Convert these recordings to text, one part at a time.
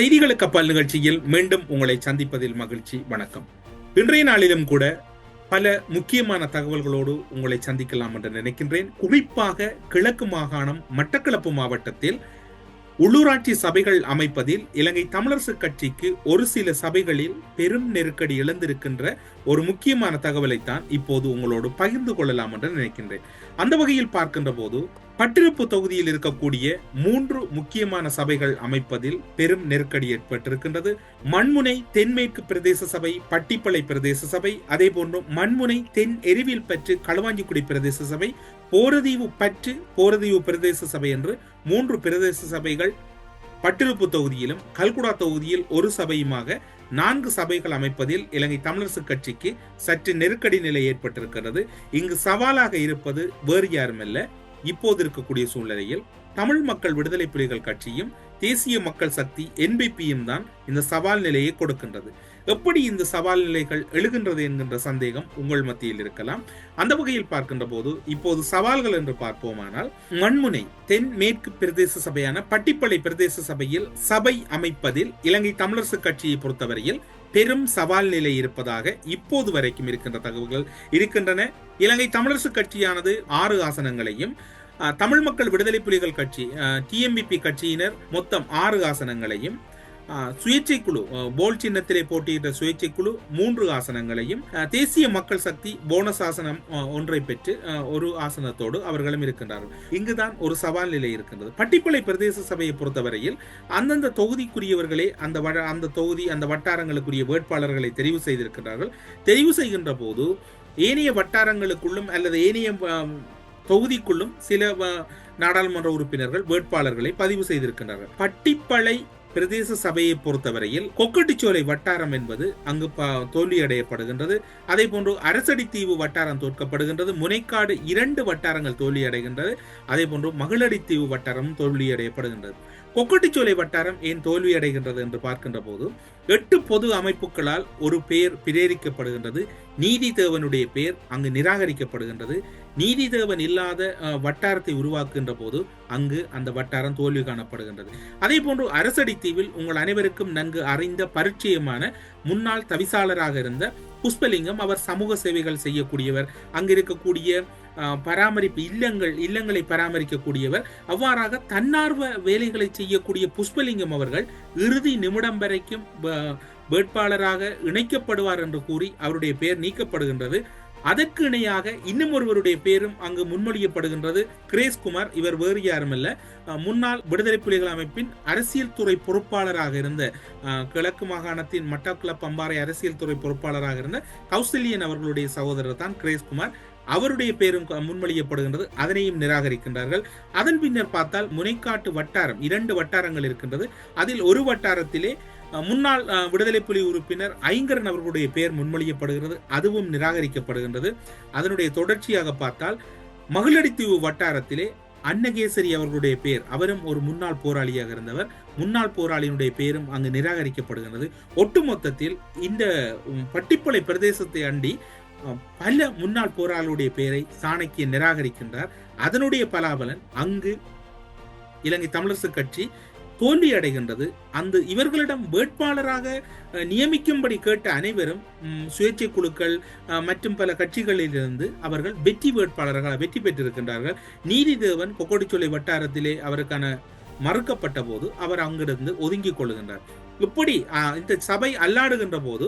செய்திகளுக்கு அப்பால் நிகழ்ச்சியில் மீண்டும் உங்களை சந்திப்பதில் மகிழ்ச்சி. வணக்கம். இன்றைய நாளிலும் கூட பல முக்கியமான தகவல்களோடு உங்களை சந்திக்கலாம் என்று நினைக்கின்றேன். குறிப்பாக கிழக்கு மாகாணம் மட்டக்களப்பு மாவட்டத்தில் உள்ளூராட்சி சபைகள் அமைப்பதில் இலங்கை தமிழரசு கட்சிக்கு ஒரு சில சபைகளில் பெரும் நெருக்கடி எழுந்திருக்கின்ற ஒரு முக்கியமான தகவலைத்தான் இப்போது உங்களோடு பகிர்ந்து கொள்ளலாம் என்று நினைக்கின்றேன். அந்த வகையில் பார்க்கின்ற போது பட்டிருப்பு தொகுதியில் இருக்கக்கூடிய மூன்று முக்கியமான சபைகள் அமைப்பதில் பெரும் நெருக்கடி ஏற்பட்டிருக்கின்றது. மண்முனை தென்மேற்கு பிரதேச சபை பட்டிப்பளை பிரதேச சபை அதே போன்று மண்முனை தென் எரிவில் பற்று களுவாஞ்சிக்குடி பிரதேச சபை போரதீவு பற்று போரதீவு பிரதேச சபை என்று மூன்று பிரதேச சபைகள் பட்டிருப்பு தொகுதியிலும் கல்குடா தொகுதியில் ஒரு சபையுமாக நான்கு சபைகள் அமைப்பதில் இலங்கை தமிழரசு கட்சிக்கு சற்று நெருக்கடி நிலை ஏற்பட்டிருக்கிறது. இங்கு சவாலாக இருப்பது வேறு யாருமல்ல. இப்போது இருக்கக்கூடிய சூழ்நிலையில் தமிழ் மக்கள் விடுதலை புலிகள் கட்சியும் தேசிய மக்கள் சக்தி என்பிபியும் தான் இந்த சவால் நிலையை கொடுக்கின்றது. எப்படி இந்த சவால் நிலைகள் எழுகின்றது என்கின்ற சந்தேகம் உங்கள் மத்தியில் இருக்கலாம். அந்த வகையில் பார்க்கின்ற போது இப்போது சவால்கள் என்று பார்ப்போமானால் மண்முனை தென் மேற்கு பிரதேச சபையான பட்டிப்பளை பிரதேச சபையில் சபை அமைப்பதில் இலங்கை தமிழரசு கட்சியை பொறுத்தவரையில் பெரும் சவால் நிலை இருப்பதாக இப்போது வரைக்கும் இருக்கின்ற தகவல்கள் இருக்கின்றன. இலங்கை தமிழரசு கட்சியானது ஆறு ஆசனங்களையும் தமிழ் மக்கள் விடுதலை புலிகள் கட்சி டிஎம்பிபி கட்சியினர் மொத்தம் ஆறு ஆசனங்களையும் சுயேட்சை குழு போல் சின்னத்திலே போட்டியிட்ட சுயேட்சை குழு மூன்று ஆசனங்களையும் தேசிய மக்கள் சக்தி போனஸ் ஆசனம் ஒன்றை பெற்று ஒரு ஆசனத்தோடு அவர்களும் இருக்கின்றார்கள். இங்குதான் ஒரு சவால் நிலை இருக்கின்றது. பட்டிப்பளை பிரதேச சபையை பொறுத்தவரையில் அந்தந்த தொகுதிக்குரியவர்களே அந்த அந்த தொகுதி அந்த வட்டாரங்களுக்குரிய வேட்பாளர்களை தெரிவு செய்திருக்கிறார்கள் தெரிவு செய்கின்ற போது ஏனைய வட்டாரங்களுக்குள்ளும் அல்லது ஏனைய தொகுதிக்குள்ளும் சில நாடாளுமன்ற உறுப்பினர்கள் வேட்பாளர்களை பதிவு செய்திருக்கின்றார்கள் பட்டிப்பளை பிரதேச சபையை பொறுத்தவரையில் கொக்கட்டிச்சோலை வட்டாரம் என்பது அங்கு தோல்வியடையப்படுகின்றது. அதே போன்று அரசடித்தீவு வட்டாரம் தோற்கப்படுகின்றது. முனைக்காடு இரண்டு வட்டாரங்கள் தோல்வியடைகின்றது. அதே போன்று மகளடித்தீவு வட்டாரம் தோல்வியடையப்படுகின்றது. கொக்கட்டிச்சோலை வட்டாரம் ஏன் தோல்வியடைகின்றது என்று பார்க்கின்ற போது எட்டு பொது அமைப்புகளால் ஒரு பெயர் பிரேரிக்கப்படுகின்றது நீதிதேவனுடைய பெயர் அங்கு நிராகரிக்கப்படுகின்றது. நீதிதேவன் இல்லாத வட்டாரத்தை உருவாக்குகின்ற போது அங்கு அந்த வட்டாரம் தோல்வி காணப்படுகின்றது. அதே போன்று அரசடித்தீவில் உங்கள் அனைவருக்கும் நன்கு அறிந்த பரிச்சயமான முன்னாள் தவிசாளராக இருந்த புஷ்பலிங்கம் அவர் சமூக சேவைகள் செய்யக்கூடியவர் அங்கிருக்கக்கூடிய பராமரிப்பு இல்லங்கள் இல்லங்களை பராமரிக்கக்கூடியவர் அவ்வாறாக தன்னார்வ வேலைகளை செய்யக்கூடிய புஷ்பலிங்கம் அவர்கள் இறுதி நிமிடம் வரைக்கும் வேட்பாளராக இணைக்கப்படுவார் என்று கூறி அவருடைய பெயர் நீக்கப்படுகின்றது. அதற்கு இணையாக இன்னும் ஒருவருடைய பேரும் அங்கு முன்மொழியப்படுகின்றது. கிரேஸ்குமார் இவர் வேறு யாருமல்ல. முன்னாள் விடுதலை புலிகள் அமைப்பின் அரசியல் துறை பொறுப்பாளராக இருந்த கிழக்கு மாகாணத்தின் மட்டக்களப் பம்பாறை அரசியல் துறை பொறுப்பாளராக இருந்த கௌசல்யன் அவர்களுடைய சகோதரர் தான் கிரேஸ்குமார் அவருடைய பேரும் முன்மொழியப்படுகின்றது. அதனையும் நிராகரிக்கின்றார்கள். அதன் பின்னர் பார்த்தால் முனைக்காட்டு வட்டாரம் இரண்டு வட்டாரங்கள் இருக்கின்றது. அதில் ஒரு வட்டாரத்திலே முன்னாள் விடுதலை புலி உறுப்பினர் ஐங்கரன் அவர்களுடைய பெயர் முன்மொழியப்படுகிறது. அதுவும் நிராகரிக்கப்படுகின்றது. அதனுடைய தொடர்ச்சியாக பார்த்தால் மகளடித்தீவு வட்டாரத்திலே அன்னகேசரி அவர்களுடைய பெயர் அவரும் ஒரு முன்னாள் போராளியாக இருந்தவர். முன்னாள் போராளியினுடைய பெயரும் அங்கு நிராகரிக்கப்படுகின்றது. ஒட்டுமொத்தத்தில் இந்த பட்டிப்பளை பிரதேசத்தை அண்டி பல முன்னாள் போராளியுடைய பெயரை சாணக்கிய நிராகரிக்கின்றார். அதனுடைய பலாபலன் அங்கு இலங்கை தமிழரசு கட்சி தோல்வி அடைகின்றது அந்த இவர்களிடம் வேட்பாளராக நியமிக்கும்படி கேட்ட அனைவரும் சுயேட்சை குழுக்கள் மற்றும் பல கட்சிகளிலிருந்து அவர்கள் வெற்றி வேட்பாளர்களாக வெற்றி பெற்றிருக்கின்றார்கள். நீதிதேவன் கொக்கோடிச்சோலை வட்டாரத்திலே அவருக்கான மறுக்கப்பட்ட போது அவர் அங்கிருந்து ஒதுங்கிக் கொள்ளுகின்றார் இப்படி இந்த சபை அல்லாடுகின்ற போது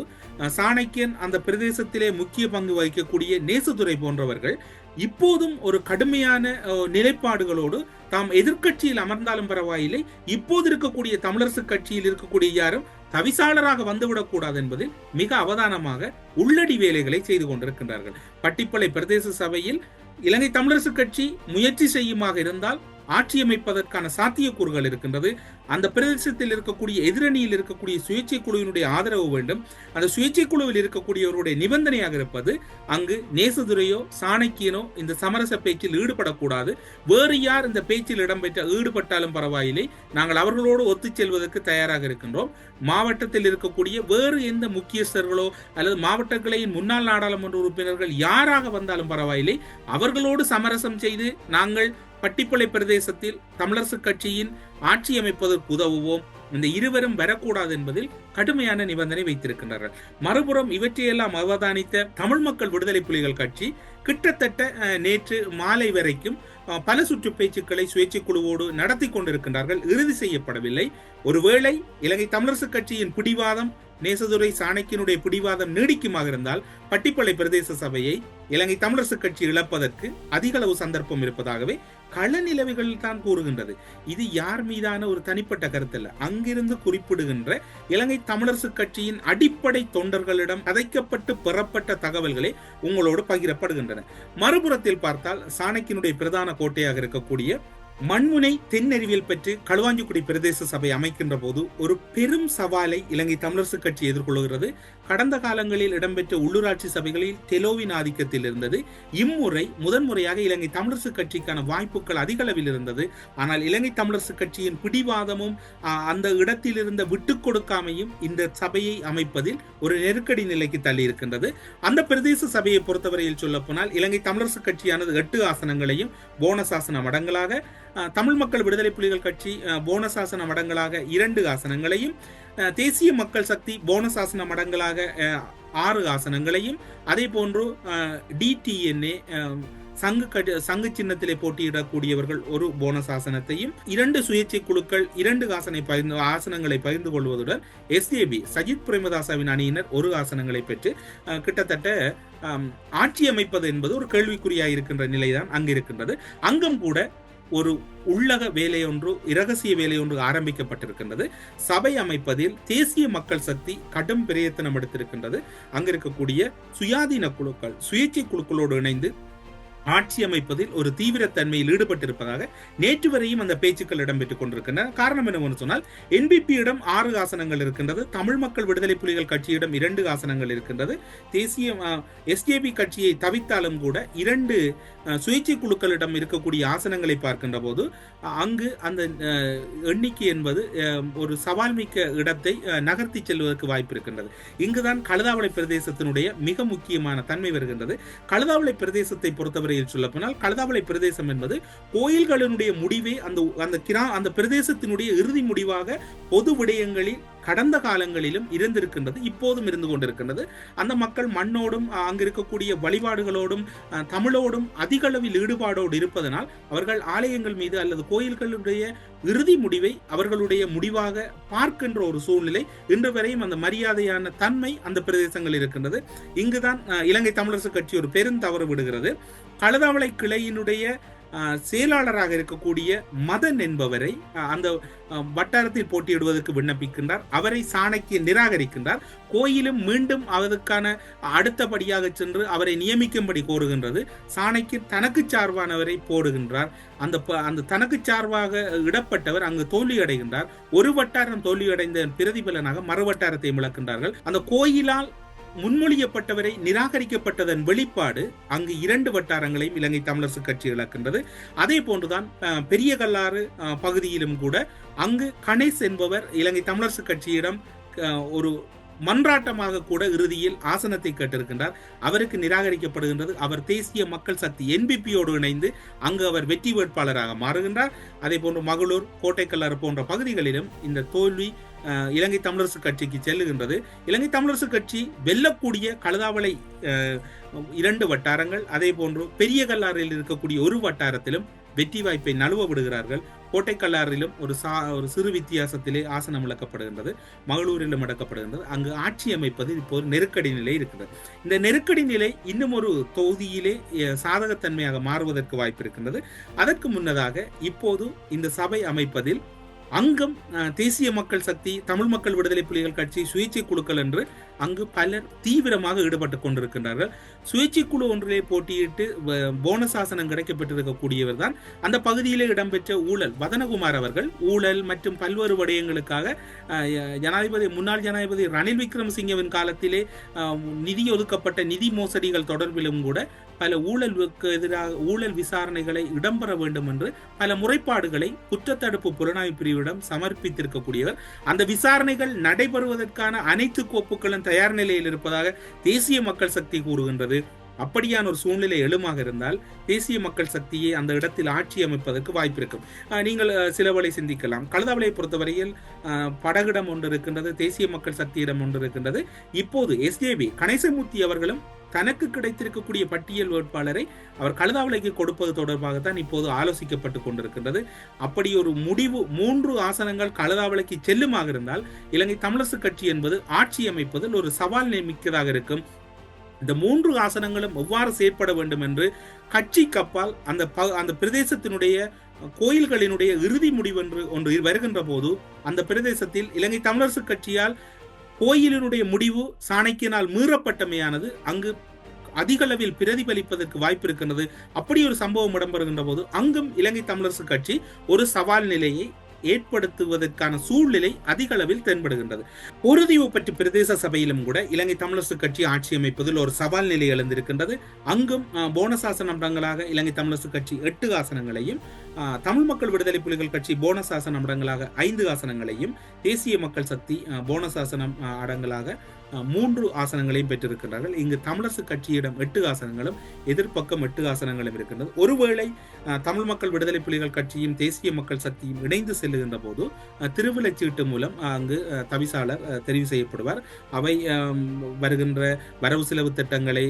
சாணக்கியன் அந்த பிரதேசத்திலே முக்கிய பங்கு வகிக்கக்கூடிய நேசுதுரை போன்றவர்கள் இப்போதும் ஒரு கடுமையான நிலைப்பாடுகளோடு தாம் எதிர்க்கட்சியில் அமர்ந்தாலும் பரவாயில்லை. இப்போது இருக்கக்கூடிய தமிழரசு கட்சியில் இருக்கக்கூடிய யாரும் தவிசாளராக வந்துவிடக்கூடாது என்பதில் மிக அவதானமாக உள்ளடி வேலைகளை செய்து கொண்டிருக்கின்றார்கள். பட்டிப்பளை பிரதேச சபையில் இலங்கை தமிழரசு கட்சி முயற்சி செய்யுமாக இருந்தால் ஆட்சி அமைப்பதற்கான சாத்தியக்கூறுகள் இருக்கின்றது. அந்த பிரதேசத்தில் இருக்கக்கூடிய எதிரணியில் இருக்கக்கூடிய சுயேட்சை குழுவினுடைய ஆதரவு வேண்டும். அந்த சுயேட்சை குழுவில் இருக்கக்கூடியவருடைய நிபந்தனையாக இருப்பது அங்கு நேசுதுரையோ சாணக்கியனோ இந்த சமரச பேச்சில் ஈடுபடக்கூடாது. வேறு யார் இந்த பேச்சில் இடம்பெற்ற ஈடுபட்டாலும் பரவாயில்லை. நாங்கள் அவர்களோடு ஒத்துச் செல்வதற்கு தயாராக இருக்கின்றோம். மாவட்டத்தில் இருக்கக்கூடிய வேறு எந்த முக்கியஸ்தர்களோ அல்லது மாவட்டங்களின் முன்னாள் நாடாளுமன்ற உறுப்பினர்கள் யாராக வந்தாலும் பரவாயில்லை. அவர்களோடு சமரசம் செய்து நாங்கள் பட்டிப்பளை பிரதேசத்தில் தமிழரசு கட்சியின் ஆட்சி அமைப்பதற்கு உதவுவோம். இந்த இருவரும் வரக்கூடாது என்பதில் கடுமையான நிபந்தனை வைத்திருக்கின்றனர். மறுபுறம் இவற்றையெல்லாம் அவதானித்த தமிழ் மக்கள் விடுதலை புலிகள் கட்சி கிட்டத்தட்ட நேற்று மாலை வரைக்கும் பல சுற்று பேச்சுக்களை சுயேட்சை குழுவோடு நடத்தி கொண்டிருக்கின்றார்கள். இறுதி செய்யப்படவில்லை. ஒருவேளை இலங்கை தமிழரசு கட்சியின் பிடிவாதம் நேசதுரை சாணக்கியனுடைய பிடிவாதம் நீடிக்குமாக இருந்தால் பட்டிப்பளை பிரதேச சபையை இலங்கை தமிழரசு கட்சி இழப்பதற்கு அதிக அளவு சந்தர்ப்பம் இருப்பதாகவே கள நிலவுகள் தான் கூறுகின்றது. இது யார் மீதான ஒரு தனிப்பட்ட கருத்தல்ல. அங்கிருந்து குறிப்பிடுகின்ற இலங்கை தமிழரசு கட்சியின் அடிப்படை தொண்டர்களிடம் கதைக்கப்பட்டு பெறப்பட்ட தகவல்களே உங்களோடு பகிரப்படுகின்றன. மறுபுறத்தில் பார்த்தால் சாணக்கினுடைய பிரதான கோட்டையாக இருக்கக்கூடிய மண்முனை தென்னறிவியல் பெற்று களுவாஞ்சிக்குடி பிரதேச சபை அமைக்கின்ற போது ஒரு பெரும் சவாலை இலங்கை தமிழரசு கட்சி எதிர்கொள்கிறது கடந்த காலங்களில் இடம்பெற்ற உள்ளூராட்சி சபைகளில் தெலோவின் ஆதிக்கத்தில் இருந்தது. இம்முறை முதன்முறையாக இலங்கை தமிழரசு கட்சிக்கான வாய்ப்புகள் அதிக அளவில் இருந்தது. ஆனால் இலங்கை தமிழரசு கட்சியின் பிடிவாதமும் அந்த இடத்தில் இருந்த விட்டுக் கொடுக்காமையும் இந்த சபையை அமைப்பதில் ஒரு நெருக்கடி நிலைக்கு தள்ளி இருக்கின்றது அந்த பிரதேச சபையை பொறுத்தவரையில் சொல்லப்போனால் இலங்கை தமிழரசு கட்சியானது எட்டு ஆசனங்களையும் போனஸ் ஆசன மடங்களாக தமிழ் மக்கள் விடுதலை புலிகள் கட்சி போனஸ் ஆசன மடங்களாக இரண்டு ஆசனங்களையும் தேசிய மக்கள் சக்தி போனஸ் ஆசன மடங்களாக ஆறு ஆசனங்களையும் அதே போன்று டிடிஎன்ஏ சங்கு கட்சி சங்கு சின்னத்திலே போட்டியிடக்கூடியவர்கள் ஒரு போனஸ் ஆசனத்தையும் இரண்டு சுயேட்சை குழுக்கள் இரண்டு ஆசனை பகிர்ந்து ஆசனங்களை பகிர்ந்து கொள்வதுடன் எஸ்ஏபி சஜித் பிரேமதாசாவின் அணியினர் ஒரு ஆசனங்களை பெற்று கிட்டத்தட்ட ஆட்சி அமைப்பது என்பது ஒரு கேள்விக்குறியாக இருக்கின்ற நிலைதான் அங்கு இருக்கின்றது அங்கும் கூட ஒரு உள்ளக வேலையொன்று இரகசிய வேலையொன்று ஆரம்பிக்கப்பட்டிருக்கின்றது. சபை அமைப்பதில் தேசிய மக்கள் சக்தி கடும் பிரயத்தனம் எடுத்திருக்கின்றது. அங்கிருக்கக்கூடிய சுயாதீன குழுக்கள் சுயேட்சை குழுக்களோடு இணைந்து ஆட்சி அமைப்பதில் ஒரு தீவிரத்தன்மையில் ஈடுபட்டிருப்பதாக நேற்று வரையும் அந்த பேச்சுக்கள் இடம்பெற்றுக் கொண்டிருக்கின்றன. காரணம் என்னவென்று சொன்னால் என்பிபியிடம் ஆறு ஆசனங்கள் இருக்கின்றது தமிழ் மக்கள் விடுதலை புலிகள் கட்சியிடம் இரண்டு ஆசனங்கள் இருக்கின்றது. தேசிய எஸ்ஜேபி கட்சியை தவித்தாலும் கூட இரண்டு சுயேட்சை குழுக்களிடம் இருக்கக்கூடிய ஆசனங்களை பார்க்கின்ற போது அங்கு அந்த எண்ணிக்கை என்பது ஒரு சவால் மிக்க இடத்தை நகர்த்தி செல்வதற்கு வாய்ப்பு இருக்கின்றது. இங்குதான் கழுதாவளை பிரதேசத்தினுடைய மிக முக்கியமான தன்மை வருகின்றது. கழுதாவளை பிரதேசத்தை பொறுத்தவரை பொறுத்தவரையில் சொல்லப்போனால் கலதாவளை பிரதேசம் என்பது கோயில்களினுடைய முடிவே அந்த அந்த கிரா அந்த பிரதேசத்தினுடைய இறுதி முடிவாக பொது விடயங்களில் கடந்த காலங்களிலும் இருந்திருக்கின்றது இப்போதும் இருந்து கொண்டிருக்கின்றது. அந்த மக்கள் மண்ணோடும் அங்கிருக்கக்கூடிய அங்கு இருக்கக்கூடிய வழிபாடுகளோடும் தமிழோடும் அதிக அளவில் ஈடுபாடோடு இருப்பதனால் அவர்கள் ஆலயங்கள் மீது அல்லது கோயில்களுடைய இறுதி முடிவை அவர்களுடைய முடிவாக பார்க்கின்ற ஒரு சூழ்நிலை இன்று வரையும் அந்த மரியாதையான தன்மை அந்த பிரதேசங்கள் இருக்கின்றது. இங்குதான் இலங்கை தமிழரசு கட்சி ஒரு பெருந்தவறு விடுகிறது. கழுதாவளை கிளையினுடைய செயலாளராக இருக்கக்கூடிய மதன் என்பவரை அந்த வட்டாரத்தில் போட்டியிடுவதற்கு விண்ணப்பிக்கின்றார். அவரை சாணக்கிய நிராகரிக்கின்றார். கோயிலும் மீண்டும் அதற்கான அடுத்தபடியாக சென்று அவரை நியமிக்கும்படி கோருகின்றது. சாணக்கிய தனக்கு சார்பானவரை போடுகின்றார். அந்த ப- அந்த தனக்கு சார்பாக இடப்பட்டவர் அங்கு தோல்வி அடைகின்றார் ஒரு வட்டாரம் தோல்வியடைந்த பிரதிபலனாக மறு வட்டாரத்தை இழக்கின்றார்கள் அந்த கோயிலால் முன்மொழியப்பட்டவரை நிராகரிக்கப்பட்டதன் வெளிப்பாடு அங்கு இரண்டு வட்டாரங்களையும் இலங்கை தமிழரசு கட்சி இழக்கின்றது. அதே போன்றுதான் பெரிய கல்லாறு பகுதியிலும் கூட அங்கு கணேஷ் என்பவர் இலங்கை தமிழரசு கட்சியிடம் ஒரு மன்றாட்டமாக கூட இறுதியில் ஆசனத்தை கேட்டிருக்கின்றார். அவருக்கு நிராகரிக்கப்படுகின்றது. அவர் தேசிய மக்கள் சக்தி என்பிபியோடு இணைந்து அங்கு அவர் வெற்றி வேட்பாளராக மாறுகின்றார். அதே போன்று மகளூர் கோட்டைக்கல்லாறு போன்ற பகுதிகளிலும் இந்த தோல்வி இலங்கை தமிழரசு கட்சிக்கு செல்லுகின்றது. இலங்கை தமிழரசு கட்சி வெல்லக்கூடிய கழுதாவளை இரண்டு வட்டாரங்கள் அதே போன்று பெரிய கல்லாறில் இருக்கக்கூடிய ஒரு வட்டாரத்திலும் வெற்றி வாய்ப்பை நழுவ விடுகிறார்கள். கோட்டைக்கல்லாறிலும் ஒரு சா ஒரு சிறு வித்தியாசத்திலே ஆசனம் இழக்கப்படுகின்றது மகளூரிலும் அடக்கப்படுகின்றது அங்கு ஆட்சி அமைப்பது இப்போது நெருக்கடி நிலை இருக்கிறது. இந்த நெருக்கடி நிலை இன்னும் ஒரு தொகுதியிலே சாதகத்தன்மையாக மாறுவதற்கு வாய்ப்பு இருக்கின்றது. அதற்கு முன்னதாக இப்போது இந்த சபை அமைப்பதில் அங்கம் தேசிய மக்கள் சக்தி தமிழ் மக்கள் விடுதலை புலிகள் கட்சி சுயேட்சை குழுக்கள் என்று அங்கு பலர் தீவிரமாக ஈடுபட்டு கொண்டிருக்கின்றார்கள். சுயேட்சை குழு ஒன்றிலே போட்டியிட்டு போனஸ் ஆசனம் கிடைக்கப்பட்டிருக்கக்கூடியவர் தான். அந்த பகுதியிலே இடம்பெற்ற ஊழல் வதனகுமார் அவர்கள் ஊழல் மற்றும் பல்வேறு விடயங்களுக்காக ஜனாதிபதி முன்னாள் ஜனாதிபதி ரணில் விக்ரமசிங்கவின் காலத்திலே நிதி ஒதுக்கப்பட்ட நிதி மோசடிகள் தொடர்பிலும் கூட பல ஊழலுக்கு எதிராக ஊழல் விசாரணைகளை இடம்பெற வேண்டும் என்று பல முறைப்பாடுகளை குற்றத்தடுப்பு புலனாய்வு பிரிவிடம் சமர்ப்பித்திருக்கக்கூடியவர். அந்த விசாரணைகள் நடைபெறுவதற்கான அனைத்து கோப்புகளும் தயார் நிலையில் இருப்பதாக தேசிய மக்கள் சக்தி கூறுகின்றது. அப்படியான ஒரு சூழ்நிலை எழுமாக இருந்தால் தேசிய மக்கள் சக்தியை அந்த இடத்தில் ஆட்சி அமைப்பதற்கு வாய்ப்பு இருக்கும் நீங்கள் சிலவளை சிந்திக்கலாம். கழுதாவளையை பொறுத்தவரையில் படகிடம் ஒன்று இருக்கின்றது தேசிய மக்கள் சக்தியிடம் ஒன்று இருக்கின்றது. இப்போது எஸ்ஜேபி கணேசமூர்த்தி அவர்களும் தனக்கு கிடைத்திருக்கக்கூடிய பட்டியல் வேட்பாளரை அவர் கழுதாவளைக்கு கொடுப்பது தொடர்பாகத்தான் இப்போது ஆலோசிக்கப்பட்டு கொண்டிருக்கின்றது. அப்படி ஒரு முடிவு மூன்று ஆசனங்கள் கழுதாவளைக்கு செல்லுமாக இருந்தால் இலங்கை தமிழரசு கட்சி என்பது ஆட்சி அமைப்பதில் ஒரு சவால் நியமிக்கதாக இருக்கும். இந்த மூன்று ஆசனங்களும் எவ்வாறு செயற்பட வேண்டும் என்று கட்சி கப்பால் அந்த ப- அந்த பிரதேசத்தினுடைய கோயில்களினுடைய இறுதி முடிவென்று ஒன்று வருகின்ற போது அந்த பிரதேசத்தில் இலங்கை தமிழரசு கட்சியால் கோயிலினுடைய முடிவு சாணக்கியனால் மீறப்பட்டமையானது அங்கு அதிகளவில் பிரதிபலிப்பதற்கு வாய்ப்பு இருக்கின்றது அப்படி ஒரு சம்பவம் இடம்பெறுகின்ற போது அங்கும் இலங்கை தமிழரசு கட்சி ஒரு சவால் நிலையை ஏற்படுத்துவதற்கான சூழ்நிலை அதிக அளவில் தென்படுகின்றது. பொருதீவு பற்றி பிரதேச சபையிலும் கூட இலங்கை தமிழரசு கட்சி ஆட்சி அமைப்பதில் ஒரு சவால் நிலை எழுந்திருக்கின்றது. அங்கும் போனஸ் ஆசன இடங்களாக இலங்கை தமிழரசு கட்சி எட்டு ஆசனங்களையும் தமிழ் மக்கள் விடுதலை புலிகள் கட்சி போனஸ் ஆசனம் இடங்களாக ஐந்து ஆசனங்களையும் தேசிய மக்கள் சக்தி போனஸ் ஆசனம் அடங்களாக மூன்று ஆசனங்களையும் பெற்றிருக்கிறார்கள் இங்கு தமிழரசு கட்சியிடம் எட்டு ஆசனங்களும் எதிர்ப்பக்கம் எட்டு ஆசனங்களும் இருக்கின்றது. ஒருவேளை தமிழ் மக்கள் விடுதலை புலிகள் கட்சியும் தேசிய மக்கள் சக்தியும் இணைந்து செல்லுகின்ற போது அஹ், திருவிழச்சீட்டு மூலம் அங்கு தவிசாளர் தெரிவு செய்யப்படுவார். அவை வருகின்ற வரவு செலவு திட்டங்களை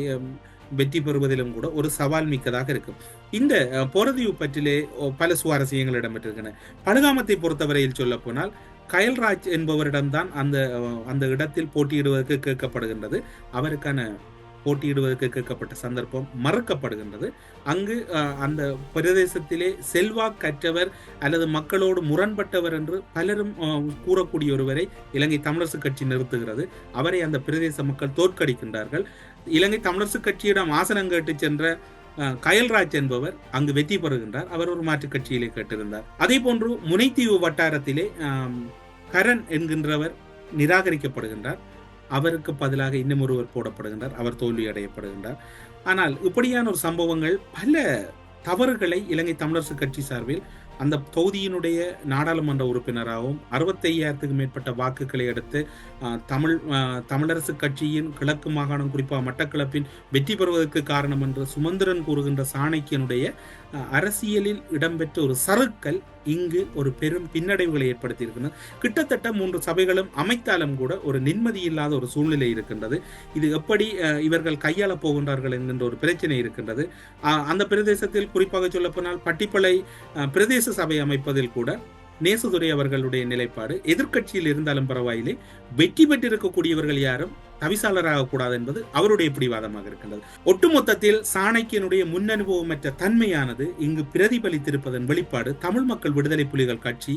வெற்றி பெறுவதிலும் கூட ஒரு சவால் மிக்கதாக இருக்கும். இந்த பொறதியு பற்றிலே பல சுவாரஸ்யங்கள் இடம்பெற்றிருக்கின்றன. படுகாமத்தை பொறுத்தவரையில் சொல்ல போனால் கயல்ராஜ் என்பவரிடம்தான் அந்த அந்த இடத்தில் போட்டியிடுவதற்கு கேட்கப்படுகின்றது. அவருக்கான போட்டியிடுவதற்கு கேட்கப்பட்ட சந்தர்ப்பம் மறுக்கப்படுகின்றது. அங்கு அந்த பிரதேசத்திலே செல்வாக்கற்றவர் அல்லது மக்களோடு முரண்பட்டவர் என்று பலரும் கூறக்கூடிய ஒருவரை இலங்கை தமிழரசு கட்சி நிறுத்துகிறது. அவரை அந்த பிரதேச மக்கள் தோற்கடிக்கின்றார்கள். இலங்கை தமிழரசு கட்சியிடம் ஆசனம் கேட்டு சென்ற கயல்ராஜ் என்பவர் அங்கு வெற்றி பெறுகின்றார். அவர் ஒரு மாற்றுக் கட்சியிலே கேட்டிருந்தார். அதே போன்று முனைத்தீவு வட்டாரத்திலே கரண் என்கின்றவர் நிராகரிக்கப்படுகின்றார். அவருக்கு பதிலாக இன்னும் ஒருவர் போடப்படுகின்றார். அவர் தோல்வி அடையப்படுகின்றார் ஆனால் இப்படியான ஒரு சம்பவங்கள் பல தவறுகளை இலங்கை தமிழரசு கட்சி சார்பில் அந்த தொகுதியினுடைய நாடாளுமன்ற உறுப்பினராகவும் அறுபத்தையாயிரத்துக்கு மேற்பட்ட வாக்குகளை எடுத்து தமிழ் தமிழரசு கட்சியின் கிழக்கு மாகாணம் குறிப்பாக மட்டக்களப்பின் வெற்றி பெறுவதற்கு காரணம் என்று சுமந்திரன் கூறுகின்ற சாணக்கியனுடைய அரசியலில் இடம்பெற்ற ஒரு சறுக்கல் இங்கு ஒரு பெரும் பின்னடைவுகளை ஏற்படுத்தியிருக்கின்றன கிட்டத்தட்ட மூன்று சபைகளும் அமைத்தாலும் கூட ஒரு நிம்மதி இல்லாத ஒரு சூழ்நிலை இருக்கின்றது. இது எப்படி இவர்கள் கையாளப் போகின்றார்கள் என்கின்ற ஒரு பிரச்சனை இருக்கின்றது. அந்த பிரதேசத்தில் குறிப்பாக சொல்லப்போனால் பட்டிப்பளை பிரதேச பிரதேச சபை அமைப்பதில் கூட நேசதுரை அவர்களுடைய நிலைப்பாடு எதிர்கட்சியில் இருந்தாலும் பரவாயில்லை. வெற்றி பெற்றிருக்கக்கூடியவர்கள் யாரும் தவிசாளராக கூடாது என்பது அவருடைய பிடிவாதமாக இருக்கின்றது. ஒட்டுமொத்தத்தில் சாணக்கியனுடைய முன்னனுபவமற்ற தன்மையானது இங்கு பிரதிபலித்திருப்பதன் வெளிப்பாடு தமிழ் மக்கள் விடுதலை புலிகள் கட்சி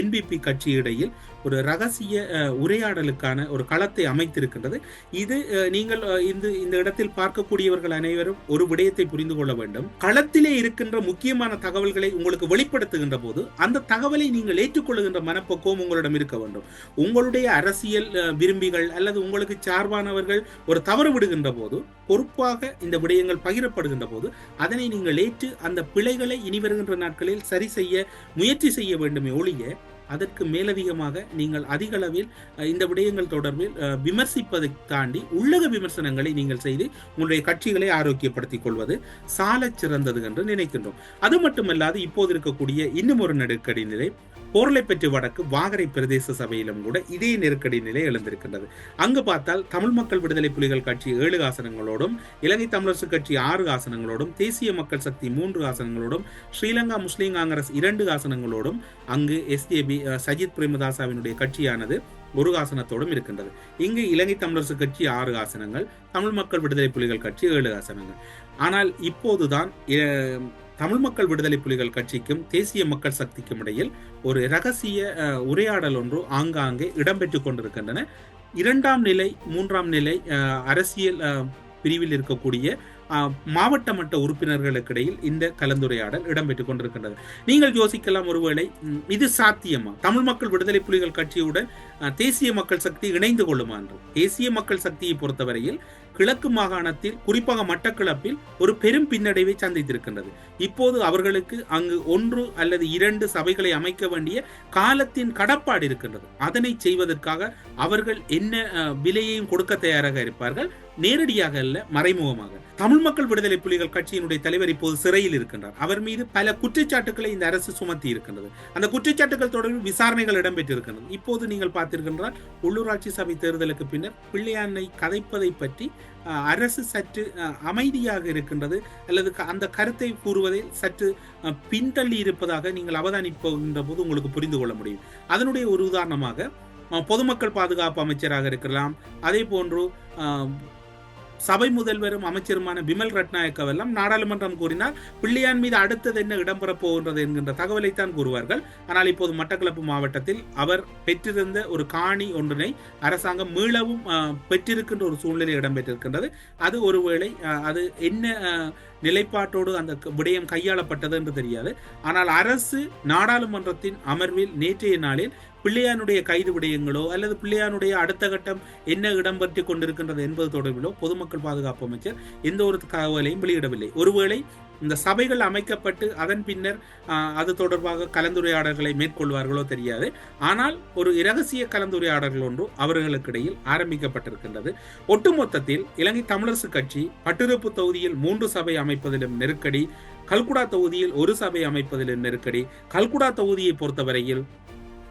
என்பிபி கட்சி இடையில் ஒரு ரகசிய உரையாடலுக்கான ஒரு களத்தை அமைத்திருக்கின்றது. இது நீங்கள் இந்த இந்த இடத்தில் பார்க்கக்கூடியவர்கள் அனைவரும் ஒரு விடயத்தை புரிந்து கொள்ள வேண்டும். களத்திலே இருக்கின்ற முக்கியமான தகவல்களை உங்களுக்கு வெளிப்படுத்துகின்ற போது அந்த தகவலை நீங்கள் ஏற்றுக்கொள்ளுகின்ற மனப்பக்குவம் உங்களிடம் இருக்க வேண்டும். உங்களுடைய அரசியல் விரும்பிகள் அல்லது உங்களுக்கு சார்பானவர்கள் ஒரு தவறு விடுகின்ற போது பொறுப்பாக இந்த விடயங்கள் பகிரப்படுகின்ற போது அதனை நீங்கள் ஏற்று அந்த பிழைகளை இனி வருகின்ற நாட்களில் சரி செய்ய முயற்சி செய்ய வேண்டுமே ஒழிய அதற்கு மேலதிகமாக நீங்கள் அதிக அளவில் இந்த விடயங்கள் தொடர்பில் விமர்சிப்பதை தாண்டி உள்ளக விமர்சனங்களை நீங்கள் செய்து உங்களுடைய கட்சிகளை ஆரோக்கியப்படுத்திக் கொள்வது சால சிறந்தது என்று நினைக்கின்றோம். அது மட்டுமல்லாது இப்போது இருக்கக்கூடிய இன்னும் ஒரு நெருக்கடி நிலை போர்லைப்பற்று வடக்கு வாகரை பிரதேச சபையிலும் கூட இதே நெருக்கடி நிலை எழுந்திருக்கின்றது. அங்கு பார்த்தால் தமிழ் மக்கள் விடுதலை புலிகள் கட்சி ஏழு ஆசனங்களோடும் இலங்கை தமிழரசு கட்சி ஆறு ஆசனங்களோடும் தேசிய மக்கள் சக்தி மூன்று ஆசனங்களோடும் ஸ்ரீலங்கா முஸ்லீம் காங்கிரஸ் இரண்டு ஆசனங்களோடும் அங்கு எஸ்ஜேபி சஜித் பிரேமதாசாவினுடைய கட்சியானது ஒரு ஆசனத்தோடும் இருக்கின்றது. இங்கு இலங்கை தமிழரசு கட்சி ஆறு ஆசனங்கள் தமிழ் மக்கள் விடுதலை புலிகள் கட்சி ஏழு ஆசனங்கள். ஆனால் இப்போதுதான் தமிழ் மக்கள் விடுதலை புலிகள் கட்சிக்கும் தேசிய மக்கள் சக்திக்கும் இடையில் ஒரு ரகசிய உரையாடல் ஒன்று ஆங்காங்கே இடம்பெற்று கொண்டிருக்கின்றன. இரண்டாம் நிலை மூன்றாம் நிலை அரசியல் பிரிவில் இருக்கக்கூடிய மாவட்ட மட்ட உறுப்பினர்களுக்கிடையில் இந்த கலந்துரையாடல் இடம்பெற்றுக் கொண்டிருக்கின்றது. நீங்கள் யோசிக்கலாம் ஒருவேளை இது சாத்தியமா? தமிழ் மக்கள் விடுதலை புலிகள் கட்சியுடன் தேசிய மக்கள் சக்தி இணைந்து கொள்ளுமா என்று? தேசிய மக்கள் சக்தியை பொறுத்தவரையில் கிழக்கு மாகாணத்தில் குறிப்பாக மட்டக்களப்பில் ஒரு பெரும் பின்னடைவை சந்தித்திருக்கின்றது. இப்போது அவர்களுக்கு அங்கு ஒன்று அல்லது இரண்டு சபைகளை அமைக்க வேண்டிய காலத்தின் கடப்பாடு இருக்கின்றது. அதனை செய்வதற்காக அவர்கள் என்ன விலையையும் கொடுக்க தயாராக இருப்பார்கள்? நேரடியாக அல்ல மறைமுகமாக. தமிழ் மக்கள் விடுதலை புலிகள் கட்சியினுடைய தலைவர் இப்போது சிறையில் இருக்கின்றார். அவர் மீது பல குற்றச்சாட்டுகளை இந்த அரசு சுமத்தி இருக்கின்றது. அந்த குற்றச்சாட்டுகள் தொடர்பில் விசாரணைகள் இடம்பெற்றிருக்கின்றது. இப்போது நீங்கள் பார்த்திருக்கின்றால் உள்ளூராட்சி சபை தேர்தலுக்கு பின்னர் பிள்ளையானை கதைப்பதை பற்றி அரசு சற்று அமைதியாக இருக்கின்றது அல்லது க- அந்த கருத்தை கூறுவதில் சற்று பின்தள்ளி இருப்பதாக நீங்கள் அவதானிப்புகின்ற போது உங்களுக்கு புரிந்து கொள்ள முடியும். அதனுடைய ஒரு உதாரணமாக பொதுமக்கள் பாதுகாப்பு அமைச்சராக இருக்கலாம். அதே போன்று அஹ், சபை முதல்வரும் அமைச்சருமான பிமல் ரட்நாயக்கவெல்லாம் நாடாளுமன்றம் கூறினார் பிள்ளையான் மீது அடுத்தது என்ன இடம்பெறப் போகின்றது என்கின்ற தகவலைத்தான் கூறுவார்கள். ஆனால் இப்போது மட்டக்களப்பு மாவட்டத்தில் அவர் பெற்றிருந்த ஒரு காணி ஒன்றினை அரசாங்கம் மீளவும் பெற்றிருக்கின்ற ஒரு சூழ்நிலை இடம்பெற்றிருக்கின்றது. அது ஒருவேளை அது என்ன நிலைப்பாட்டோடு அந்த விடயம் கையாளப்பட்டது என்று தெரியாது. ஆனால் அரசு நாடாளுமன்றத்தின் அமர்வில் நேற்றைய நாளில் பிள்ளையானுடைய கைது விடயங்களோ அல்லது பிள்ளையானுடைய அடுத்த கட்டம் என்ன இடம்பெற்றுக் கொண்டிருக்கின்றது என்பது தொடர்பிலோ பொதுமக்கள் பாதுகாப்பு அமைச்சர் எந்த ஒரு தகவலையும் வெளியிடவில்லை. ஒருவேளை இந்த சபைகள் அமைக்கப்பட்டு அதன் பின்னர் அது தொடர்பாக கலந்துரையாடல்களை மேற்கொள்வார்களோ தெரியாது. ஆனால் ஒரு இரகசிய கலந்துரையாடல்கள் ஒன்று அவர்களுக்கிடையில் ஆரம்பிக்கப்பட்டிருக்கின்றது. ஒட்டுமொத்தத்தில் இலங்கை தமிழரசு கட்சி பட்டிருப்பு தொகுதியில் மூன்று சபை அமைப்பதிலும் நெருக்கடி கல்குடா தொகுதியில் ஒரு சபை அமைப்பதிலும் நெருக்கடி கல்குடா தொகுதியை பொறுத்தவரையில்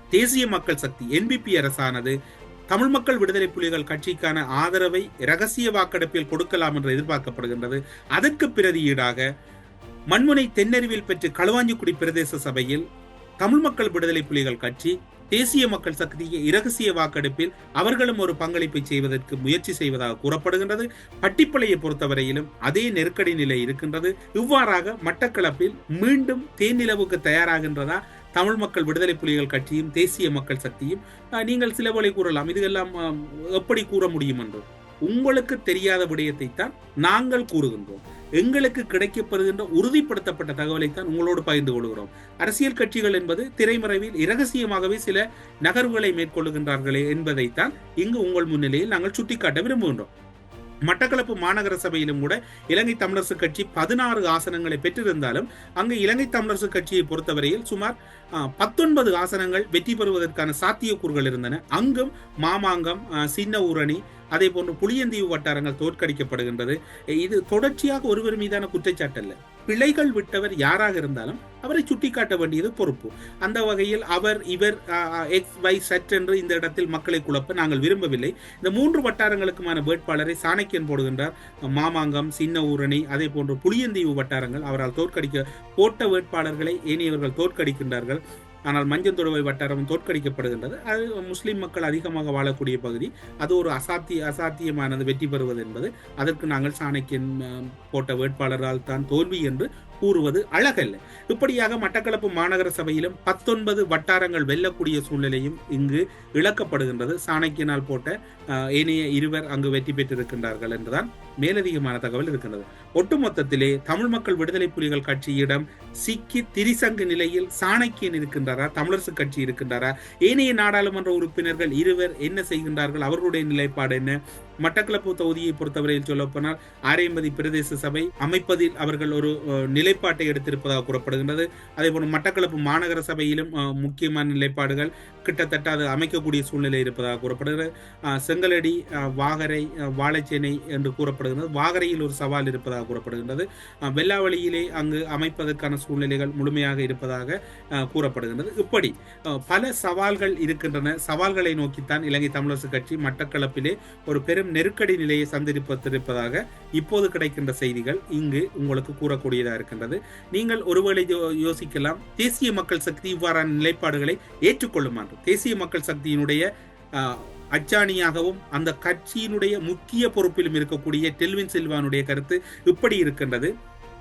தேசிய மக்கள் சக்தி என்பிபி அரசானது தமிழ் மக்கள் விடுதலை புலிகள் கட்சிக்கான ஆதரவை இரகசிய வாக்கெடுப்பில் கொடுக்கலாம் என்று எதிர்பார்க்கப்படுகின்றது. அதற்கு பிரதியீடாக மண்முனை தென்னறிவில் பெற்று களுவாஞ்சிக்குடி பிரதேச சபையில் தமிழ் மக்கள் விடுதலை புலிகள் கட்சி தேசிய மக்கள் சக்தியை இரகசிய வாக்கெடுப்பில் அவர்களும் ஒரு பங்களிப்பை செய்வதற்கு முயற்சி செய்வதாக கூறப்படுகின்றது. பட்டிப்பளையை பொறுத்தவரையிலும் அதே நெருக்கடி நிலை இருக்கின்றது. இவ்வாறாக மட்டக்களப்பில் மீண்டும் தேனிலவுக்கு தயாராகின்றதா? தமிழ் மக்கள் விடுதலை புலிகள் கட்சியும் தேசிய மக்கள் சக்தியும் நீங்கள் சில வேளை கூறலாம். இதுகெல்லாம் எப்படி கூற முடியும் என்று. உங்களுக்கு தெரியாத விடயத்தை தான் நாங்கள் கூறுகின்றோம். எங்களுக்கு கிடைக்கப்படுகின்ற உறுதிப்படுத்தப்பட்ட தகவலைத்தான் உங்களோடு பகிர்ந்து கொள்கிறோம். அரசியல் கட்சிகள் என்பது திரைமறைவில் இரகசியமாகவே சில நகர்வுகளை மேற்கொள்ளுகின்றார்களே என்பதைத்தான் இங்கு உங்கள் முன்னிலையில் நாங்கள் சுட்டிக்காட்ட விரும்புகின்றோம். மட்டக்களப்பு மாநகர சபையிலும் கூட இலங்கை தமிழரசு கட்சி பதினாறு ஆசனங்களை பெற்றிருந்தாலும் அங்கு இலங்கை தமிழரசு கட்சியை பொறுத்தவரையில் சுமார் பத்தொன்பது ஆசனங்கள் வெற்றி பெறுவதற்கான சாத்தியக்கூறுகள் இருந்தன. அங்கும் மாமாங்கம் சின்ன ஊரணி அதே போன்று புளியந்தீவு வட்டாரங்கள் தோற்கடிக்கப்படுகின்றது. இது தொடர்ச்சியாக ஒருவர் மீதான குற்றச்சாட்டு அல்ல பிழைகள் விட்டவர் யாராக இருந்தாலும் அவரை சுட்டிக்காட்ட வேண்டியது பொறுப்பு. அந்த வகையில் அவர் இவர் எக்ஸ் வை சட் என்று இந்த இடத்தில் மக்களை குழப்ப நாங்கள் விரும்பவில்லை. இந்த மூன்று வட்டாரங்களுக்குமான வேட்பாளரை சாணக்கியன் போடுகின்றார். மாமாங்கம் சின்ன ஊரணி அதே போன்று புளியந்தீவு வட்டாரங்கள் அவரால் தோற்கடிக்க போட்ட வேட்பாளர்களை ஏனையவர்கள் தோற்கடிக்கின்றார்கள். ஆனால் மஞ்சந்துறவை வட்டாரம் தோற்கடிக்கப்படுகின்றது. அது முஸ்லிம் மக்கள் அதிகமாக வாழக்கூடிய பகுதி. அது ஒரு அசாத்திய அசாத்தியமானது வெற்றி பெறுவது என்பது. அதற்கு நாங்கள் சாணக்கியன் போட்ட வேட்பாளரால் தான் தோல்வி என்று கூறுவது அழகல்ல. இப்படியாக மட்டக்களப்பு மாநகர சபையிலும் பத்தொன்பது வட்டாரங்கள் வெல்லக்கூடிய சூழ்நிலையும் இங்கு இழக்கப்படுகின்றது. சாணக்கியனால் போட்ட ஏனைய இருவர் அங்கு வெற்றி பெற்றிருக்கின்றார்கள் என்றுதான் மேலதிகமான தகவல் இருக்கின்றது. ஒட்டுமொத்தத்திலே தமிழ் மக்கள் விடுதலை புலிகள் கட்சியிடம் சிக்கி திரிசங்கு நிலையில் சாணக்கியன் இருக்கின்றாரா? தமிழரசு கட்சி இருக்கின்றாரா? ஏனைய நாடாளுமன்ற உறுப்பினர்கள் இருவர் என்ன செய்கின்றார்கள்? அவர்களுடைய நிலைப்பாடு என்ன? மட்டக்களப்பு தொகுதியை பொறுத்தவரையில் சொல்லப்போனால் ஆரையம்பதி பிரதேச சபை அமைப்பதில் அவர்கள் ஒரு நிலைப்பாட்டை எடுத்திருப்பதாக கூறப்படுகின்றது. அதேபோல் மட்டக்களப்பு மாநகர சபையிலும் முக்கியமான நிலைப்பாடுகள் கிட்டத்தட்ட அது அமைக்கக்கூடிய சூழ்நிலை இருப்பதாக கூறப்படுகிறது. செங்கலடி வாகரை வாழைச்சேனை என்று கூறப்படுகிறது வாகரையில் ஒரு சவால் இருப்பதாக கூறப்படுகின்றது. வெள்ளாவளியிலே அங்கு அமைப்பதற்கான சூழ்நிலைகள் முழுமையாக இருப்பதாக கூறப்படுகின்றது. இப்படி பல சவால்கள் இருக்கின்றன. சவால்களை நோக்கித்தான் இலங்கை தமிழரசு கட்சி மட்டக்களப்பிலே ஒரு பெரும் பெரும் நெருக்கடி நிலையை சந்திருப்பதாக இப்போது கிடைக்கின்ற செய்திகள் இங்கு உங்களுக்கு கூறக்கூடியதாக இருக்கின்றது. நீங்கள் ஒருவேளை யோசிக்கலாம். தேசிய மக்கள் சக்தி இவ்வாறான நிலைப்பாடுகளை ஏற்றுக்கொள்ளுமாறு தேசிய மக்கள் சக்தியினுடைய அச்சாணியாகவும் அந்த கட்சியினுடைய முக்கிய பொறுப்பிலும் இருக்கக்கூடிய டெல்வின் சில்வானுடைய கருத்து இப்படி இருக்கின்றது.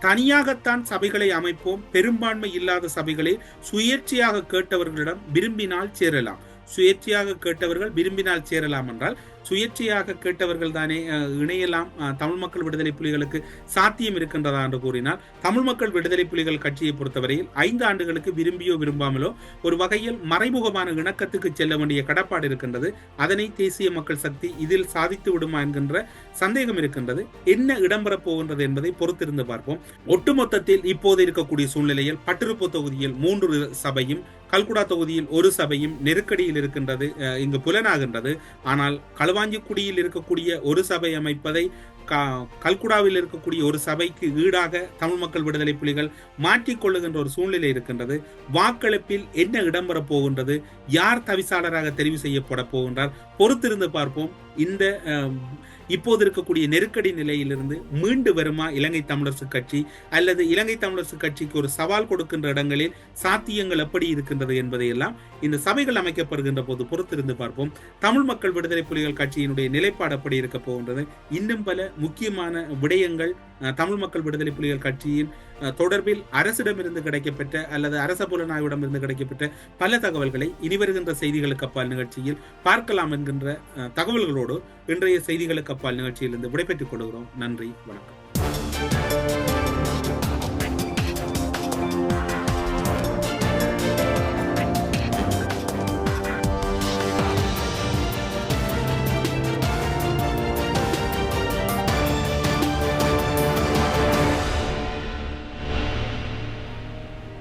தனியாகத்தான் சபைகளை அமைப்போம். பெரும்பான்மை இல்லாத சபைகளை சுயேட்சையாக கேட்டவர்களிடம் விரும்பினால் சேரலாம். சுயேட்சையாக கேட்டவர்கள் விரும்பினால் சேரலாம் என்றால் சுயேட்சையாக கேட்டவர்கள் தானே இணையலாம் தமிழ் மக்கள் விடுதலை புலிகளுக்கு சாத்தியம் இருக்கின்றதா என்று கூறினால் தமிழ் மக்கள் விடுதலை புலிகள் கட்சியை பொறுத்தவரையில் ஐந்து ஆண்டுகளுக்கு விரும்பியோ விரும்பாமலோ ஒரு வகையில் மறைமுகமான இணக்கத்துக்கு செல்ல வேண்டிய கடப்பாடு இருக்கின்றது. அதனை தேசிய மக்கள் சக்தி இதில் சாதித்து விடுமா என்கின்ற சந்தேகம் இருக்கின்றது. என்ன இடம்பெறப் போகின்றது என்பதை பொறுத்திருந்து பார்ப்போம். ஒட்டுமொத்தத்தில் இப்போது இருக்கக்கூடிய சூழ்நிலையில் பட்டிருப்பு தொகுதியில் மூன்று சபையும் கல்குடா தொகுதியில் ஒரு சபையும் நெருக்கடியில் இருக்கின்றது இங்கு புலனாகின்றது. ஆனால் கள களுவாஞ்சிக்குடியில் இருக்கக்கூடிய ஒரு சபை அமைப்பதை க- கல்குடாவில் இருக்கக்கூடிய ஒரு சபைக்கு ஈடாக தமிழ் மக்கள் விடுதலை புலிகள் மாற்றிக்கொள்ளுகின்ற ஒரு சூழ்நிலை இருக்கின்றது. வாக்களிப்பில் என்ன இடம்பெறப் போகின்றது? யார் தவிசாளராக தெரிவு செய்யப்பட போகின்றார்? பொறுத்திருந்து பார்ப்போம். இந்த இப்போது இருக்கக்கூடிய நெருக்கடி நிலையிலிருந்து மீண்டு வருமா இலங்கை தமிழரசு கட்சி? அல்லது இலங்கை தமிழரசு கட்சிக்கு ஒரு சவால் கொடுக்கின்ற இடங்களில் சாத்தியங்கள் எப்படி இருக்கின்றது என்பதையெல்லாம் இந்த சபைகள் அமைக்கப்படுகின்ற போது பொறுத்திருந்து பார்ப்போம். தமிழ் மக்கள் விடுதலை புலிகள் கட்சியினுடைய நிலைப்பாடு எப்படி இருக்க போகின்றது? இன்னும் பல முக்கியமான விடயங்கள் தமிழ் மக்கள் விடுதலை புலிகள் கட்சியின் தொடர்பில் அரசிடமிருந்து கிடைக்கப்பட்ட அல்லது அரச புலனாய்விடமிருந்து கிடைக்கப்பட்ட பல தகவல்களை இனி வருகின்ற செய்திகளுக்கு அப்பால் நிகழ்ச்சியில் பார்க்கலாம் என்கின்ற தகவல்களோடு இன்றைய செய்திகளுக்கு அப்பால் நிகழ்ச்சியிலிருந்து விடைபெற்றுக் கொள்கிறோம். நன்றி வணக்கம்.